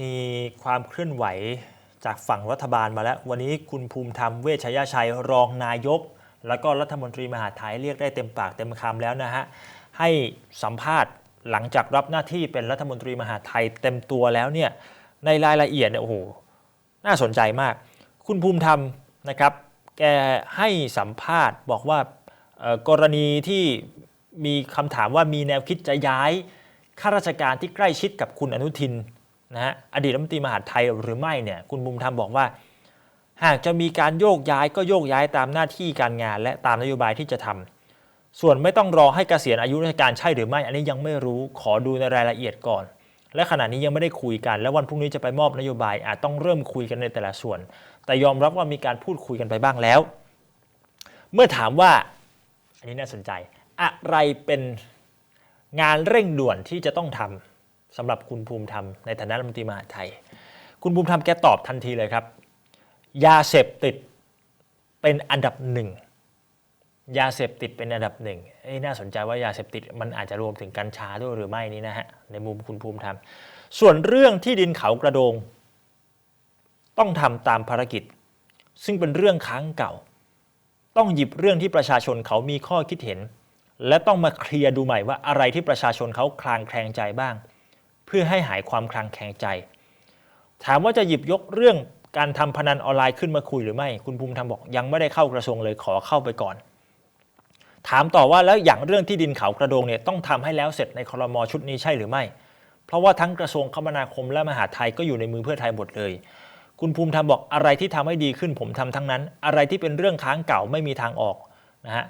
มีความเคลื่อนไหวจากฝั่งรัฐบาลมาแล้ว วันนี้คุณภูมิธรรมเวชยชัยรองนายก แล้วก็รัฐมนตรีมหาดไทยเรียกได้เต็มปากเต็มคำแล้วนะฮะ ให้สัมภาษณ์หลังจากรับหน้าที่เป็นรัฐมนตรีมหาดไทยเต็มตัวแล้วเนี่ยในรายละเอียดเนี่ยโอ้โหน่าสนใจมาก คุณภูมิธรรมนะครับ แกให้สัมภาษณ์บอกว่ากรณีที่มีคำถามว่ามีแนวคิดจะย้ายข้าราชการที่ใกล้ชิดกับคุณอนุทิน นะฮะอดีตรัฐมนตรีมหาดไทยหรือไม่เนี่ยคุณภูมิธรรมบอกว่า หากจะมีการโยกย้ายก็โยกย้ายตามหน้าที่การงาน และตามนโยบายที่จะทำส่วนไม่ต้องรอให้เกษียณอายุราชการใช่หรือไม่ อันนี้ยังไม่รู้ขอดูในรายละเอียดก่อน และขณะนี้ยังไม่ได้คุยกัน และวันพรุ่งนี้จะไปมอบนโยบายอาจต้องเริ่มคุยกันในแต่ละส่วน แต่ยอมรับว่ามีการพูดคุยกันไปบ้างแล้ว เมื่อถามว่าอันนี้น่าสนใจ อะไรเป็นงานเร่งด่วนที่จะต้องทำ สำหรับคุณภูมิธรรมในฐานะรัฐมนตรีมหาไทย คุณภูมิธรรมแกตอบทันทีเลยครับ ยาเสพติดเป็นอันดับหนึ่งยาเสพติดเป็นอันดับหนึ่งน่าสนใจว่ายาเสพติดมันอาจจะรวมถึงกัญชาด้วยหรือไม่นี่นะฮะในมุมคุณภูมิธรรม ส่วนเรื่องที่ดินเขากระโดง ต้องทำตามภารกิจ ซึ่งเป็นเรื่องค้างเก่า ต้องหยิบเรื่องที่ประชาชนเขามีข้อคิดเห็น และต้องมาเคลียร์ดูใหม่ว่าอะไรที่ประชาชนเขาคลางแคลงใจบ้าง เพื่อให้หายความคลางแคลงใจ ถามว่าจะหยิบยกเรื่องการทำพนันออนไลน์ขึ้นมาคุยหรือไม่ คุณภูมิธรรมบอกยังไม่ได้เข้ากระทรวงเลยขอเข้าไปก่อน ถามต่อว่าแล้วอย่างเรื่องที่ดินเขากระโดงเนี่ยต้องทำให้แล้วเสร็จในครมชุดนี้ใช่หรือไม่ เพราะว่าทั้งกระทรวงคมนาคมและมหาดไทยก็อยู่ในมือเพื่อไทยหมดเลย คุณภูมิธรรมบอกอะไรที่ทำให้ดีขึ้นผมทำทั้งนั้น อะไรที่เป็นเรื่องค้างเก่าไม่มีทางออกนะฮะ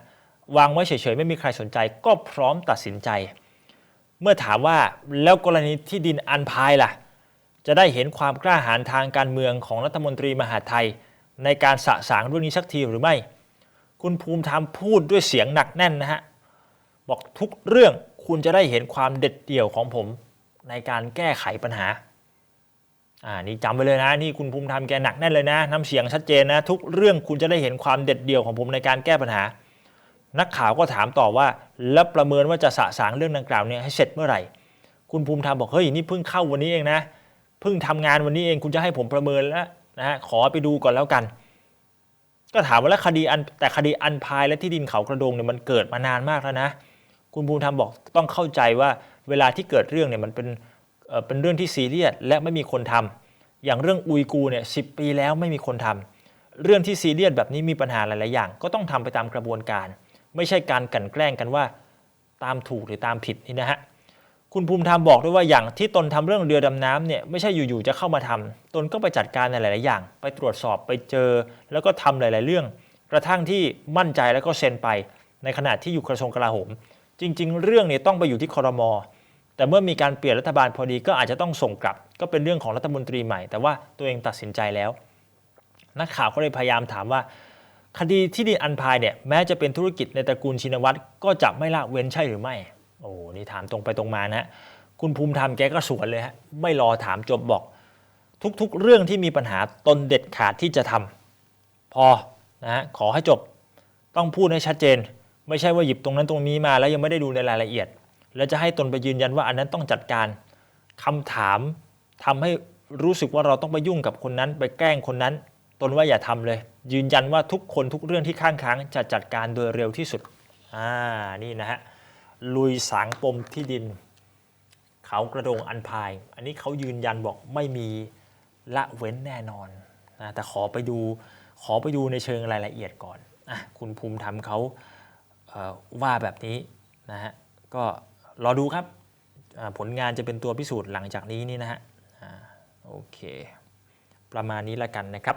วางไว้เฉยๆไม่มีใครสนใจก็พร้อมตัดสินใจ เมื่อถามว่าแล้วกรณีที่ดินอันพายล่ะ จะได้เห็นความกล้าหาญทางการเมืองของรัฐมนตรีมหาไทย ในการสะสางเรื่องนี้สักทีหรือไม่ คุณภูมิธรรมพูดด้วยเสียงหนักแน่นนะฮะบอกทุกเรื่องคุณจะได้เห็นความเด็ดเดี่ยวของผมในการแก้ไขปัญหาอ่านี่จำไว้เลยนะนี่คุณภูมิธรรมแกหนักแน่นเลยนะน้ำเสียงชัดเจนนะ ทุกเรื่องคุณจะได้เห็นความเด็ดเดี่ยวของผมในการแก้ปัญหา นักข่าวก็ถามต่อว่า แล้วประเมินว่าจะสะสางเรื่องดังกล่าวเนี่ยให้เสร็จเมื่อไหร่ คุณภูมิธรรมบอกเฮ้ยนี่เพิ่งเข้าวันนี้เองนะเพิ่งทำงานวันนี้เองคุณจะให้ผมประเมินแล้วนะฮะขอไปดูก่อนแล้วกัน ก็ถามว่าแล้วคดีอันแต่คดีอันพายและที่ดินเขากระโดงเนี่ยมันเกิดมานานมากแล้วนะ คุณภูมิธรรมบอกต้องเข้าใจว่าเวลาที่เกิดเรื่องเนี่ยมันเป็นเป็นเรื่องที่ซีเรียสและไม่มีคนทำอย่างเรื่องอุยกูเนี่ยสิปีแล้วไม่มีคนทำเรื่องที่ซีเรียสแบบนี้มีปัญหาหลาย ๆ อย่าง ก็ต้องทำไปตามกระบวนการ ไม่ใช่การกลั่นแกล้งกันว่า ตามถูกหรือตามผิดนี่นะฮะคุณภูมิธรรมบอกด้วยว่าอย่างที่ตนทำเรื่องเรือดำน้ำเนี่ยไม่ใช่อยู่ๆจะเข้ามาทำตนก็ไปจัดการในหลาย ๆ อย่าง ไปตรวจสอบไปเจอ แล้วก็ทำหลาย ๆ เรื่อง กระทั่งที่มั่นใจแล้วก็เซ็นไป ในขณะที่อยู่กระทรวงกลาโหม จริง ๆ เรื่องเนี่ยต้องไปอยู่ที่คอรมอแต่เมื่อมีการเปลี่ยนรัฐบาลพอดีก็อาจจะต้องส่งกลับ ก็เป็นเรื่องของรัฐมนตรีใหม่ แต่ว่าตัวเองตัดสินใจแล้ว นักข่าวก็เลยพยายามถามว่า คดีที่ดินอันพายเนี่ยแม้จะเป็นธุรกิจในตระกูลชินวัตรก็จะไม่ละเว้นใช่หรือไม่ โอ้นี่ถามตรงไปตรงมานะฮะคุณภูมิธรรมแกก็สวนเลยฮะไม่รอถามจบบอก ทุกๆ เรื่องที่มีปัญหาตนเด็ดขาดที่จะทำพอนะฮะขอให้จบต้องพูดให้ชัดเจน ไม่ใช่ว่าหยิบตรงนั้นตรงนี้มาแล้วยังไม่ได้ดูในรายละเอียด แล้วจะให้ตนไปยืนยันว่าอันนั้นต้องจัดการคำถามทำให้รู้สึกว่าเราต้องไปยุ่งกับคนนั้นไปแกล้งคนนั้น ตนว่าอย่าทำเลย ยืนยันว่าทุกคนทุกเรื่องที่ข้างค้างจะจัดการโดยเร็วที่สุดอ่านี่นะฮะลุยสางปมที่ดิน เขากระโดงอันพาย อันนี้เขายืนยันบอกไม่มีละเว้นแน่นอนนะแต่ขอไปดูขอไปดูในเชิงรายละเอียดก่อนอะคุณภูมิธรรมเขาเว่าแบบนี้นะฮะก็รอดูครับผลงานจะเป็นตัวพิสูจน์หลังจากนี้นี่นะฮะโอเค ประมาณนี้ละกันนะครับ